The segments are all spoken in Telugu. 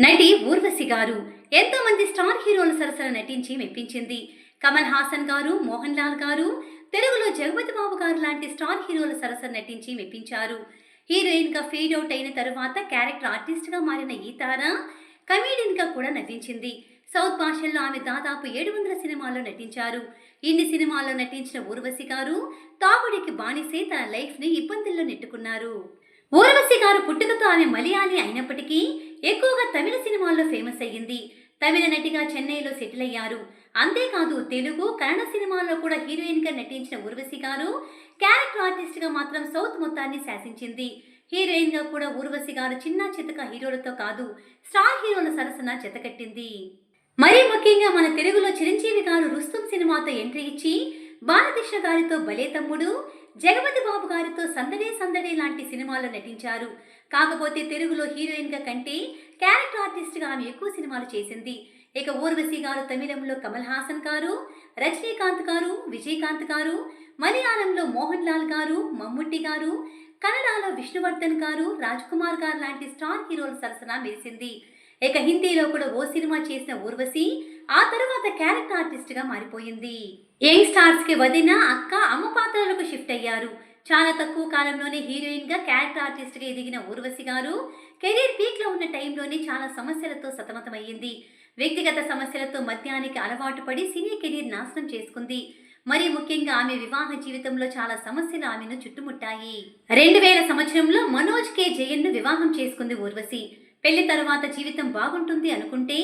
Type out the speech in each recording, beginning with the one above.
నటి ఊర్వశి గారు ఎంతో మంది స్టార్ హీరోల సరసన నటించి మెప్పించింది. కమల్ హాసన్ గారు మోహన్ లాల్ గారు తెలుగులో జగపతి బాబు గారు లాంటి స్టార్ హీరోల సరసన నటించి మెప్పించారు. హీరోయిన్గా ఫేడ్ అవుట్ అయిన తరువాత క్యారెక్టర్ ఆర్టిస్ట్గా మారిన ఈ తార కమేడియన్గా కూడా నటించింది. సౌత్ భాషల్లో ఆమె దాదాపు ఏడు వందల సినిమాల్లో నటించారు. ఇన్ని సినిమాల్లో నటించిన ఊర్వశి గారు తాగుడికి బానిసే తన లైఫ్ని ఇబ్బందుల్లో నెట్టుకున్నారు. ఊర్వశి గారు పుట్టుకతో ఆమె మలయాళీ అయినప్పటికీ ఎక్కువగా తమిళ సినిమాల్లో ఫేమస్ అయ్యింది. తమిళ నటిగా చెన్నైలో సెటిల్ అయ్యారు. అంతేకాదు తెలుగు కన్నడ సినిమాల్లో కూడా హీరోయిన్గా నటించిన ఊర్వశి గారు క్యారెక్టర్ ఆర్టిస్ట్గా మాత్రం సౌత్ మొత్తాన్ని శాసించింది. హీరోయిన్గా కూడా ఊర్వశి గారు చిన్న చితక హీరోలతో కాదు స్టార్ హీరోల సరసన చెతకట్టింది. మరీ ముఖ్యంగా మన తెలుగులో చిరంజీవి గారు రుస్తుం సినిమాతో ఎంట్రీ ఇచ్చి బాలకృష్ణ గారితో భలే తమ్ముడు జగపతి బాబు గారితో సందడే సందడే లాంటి సినిమాల్లో నటించారు. కాకపోతే తెలుగులో హీరోయిన్గా కంటే క్యారెక్టర్ ఆర్టిస్ట్గా ఆమె ఎక్కువ సినిమాలు చేసింది. ఇక ఊర్వశి గారు తమిళంలో కమల్ హాసన్ గారు రజనీకాంత్ గారు విజయకాంత్ గారు మలయాళంలో మోహన్ లాల్ గారు మమ్ముట్టి గారు కన్నడలో విష్ణువర్ధన్ గారు రాజ్ కుమార్ గారు లాంటి స్టార్ హీరోల సరసన మెరిసింది. ఇక హిందీలో కూడా ఓ సినిమా చేసిన ఊర్వశి ఆ తర్వాత క్యారెక్టర్ ఆర్టిస్ట్గా మారిపోయింది. యంగ్ స్టార్స్కి వదిన అక్క అమ్మ పాత్రలకు షిఫ్ట్ అయ్యారు. చాలా తక్కువ కాలంలోనే హీరోయిన్గా క్యారెక్టర్ ఆర్టిస్ట్గా ఎదిగిన ఊర్వశి గారు కెరీర్ పీక్లో ఉన్న టైంలోనే చాలా సమస్యలతో సతమతమయ్యింది. వ్యక్తిగత సమస్యలతో మద్యానికి అలవాటు పడి సినీ కెరీర్ నాశనం చేసుకుంది. మరి ముఖ్యంగా ఆమె వివాహ జీవితంలో చాలా సమస్యలు ఆమెను చుట్టుముట్టాయి. రెండు వేల సంవత్సరంలో మనోజ్ కే. జయన్ను వివాహం చేసుకుంది ఊర్వశి. పెళ్ళి తర్వాత జీవితం బాగుంటుంది అనుకుంటే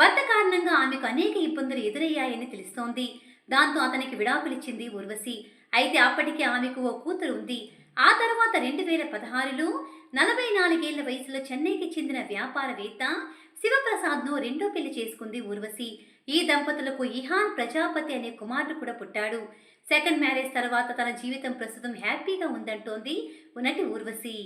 భర్త కారణంగా ఆమెకు అనేక ఇబ్బందులు ఎదురయ్యాయని తెలుస్తోంది. దాంతో అతనికి విడాకులిచ్చింది ఊర్వశి. అయితే అప్పటికే ఆమెకు ఓ కూతురు ఉంది. ఆ తర్వాత రెండు వేల పదహారులో నలభై నాలుగేళ్ళ వయసులో చెన్నైకి చెందిన వ్యాపారవేత్త శివప్రసాద్ను రెండో పెళ్ళి చేసుకుంది ఊర్వశి. ఈ దంపతులకు ఇహాన్ ప్రజాపతి అనే కుమారుడు కూడా పుట్టాడు. సెకండ్ మ్యారేజ్ తర్వాత తన జీవితం ప్రస్తుతం హ్యాపీగా ఉందంటోంది ఉన్నటి ఊర్వశి.